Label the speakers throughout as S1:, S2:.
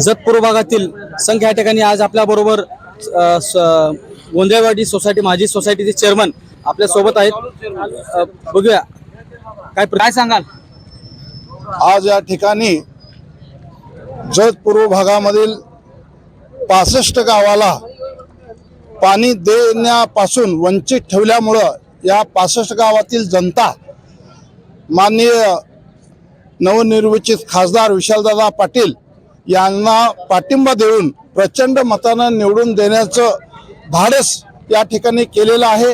S1: जतपूर भागातील संघ या ठिकाणी आज आपल्या बरोबर गोंधळवाडी सोसायटी माझी सोसायटीचे चेअरमन आपल्यासोबत आहेत. बघूया. काय काय सांगाल?
S2: आज या ठिकाणी जत पूर्व भागामधील पासष्ट गावाला पाणी देण्यापासून वंचित ठेवल्यामुळं या पासष्ट गावातील जनता माननीय नवनिर्वचित खासदार विशालदादा पाटील यांना पाठिंबा देऊन प्रचंड मतानं निवडून देण्याचं धाडस या ठिकाणी केलेलं आहे.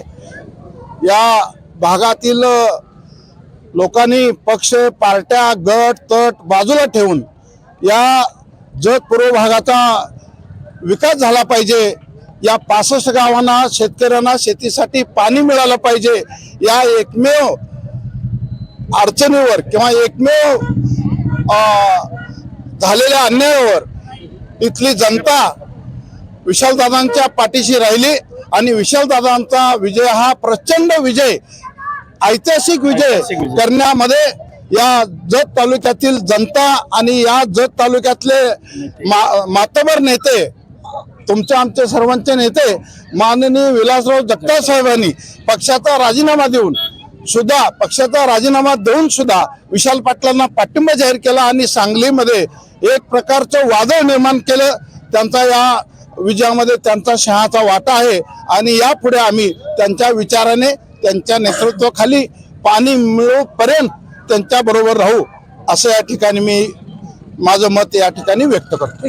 S2: या भागातील लोकांनी पक्ष पार्ट्या गट तट बाजूला ठेवून या जग पूर्व भागाचा विकास झाला पाहिजे. या पासष्ट गावांना शेतकऱ्यांना शेतीसाठी पाणी मिळालं पाहिजे. या एकमेव अडचणीवर किंवा एकमेव झालेल्या अन्यायावर इथली जनता विशालदादांच्या पाठीशी राहिली आणि विशालदादांचा विजय हा प्रचंड विजय ऐतिहासिक विजय. करण्यामध्ये या जत तालुक्यातील जनता आणि या जत तालुक्यातले मा- मातबर नेते तुमचे आमचे सर्वांचे नेते माननीय विलासराव जगताप साहेबांनी पक्षाचा राजीनामा देऊन सुद्धा पक्षाचा राजीनामा देऊन सुद्धा विशाल पाटलांना पाठिंबा जाहीर केला आणि सांगलीमध्ये एक प्रकारचं वादळ निर्माण केलं. त्यांचा या विजयामध्ये त्यांचा शहाचा वाटा आहे. आणि यापुढे आम्ही त्यांच्या विचाराने त्यांच्या नेतृत्वाखाली पाणी मिळूपर्यंत त्यांच्याबरोबर राहू असं या ठिकाणी मी माझं मत या ठिकाणी व्यक्त करतो.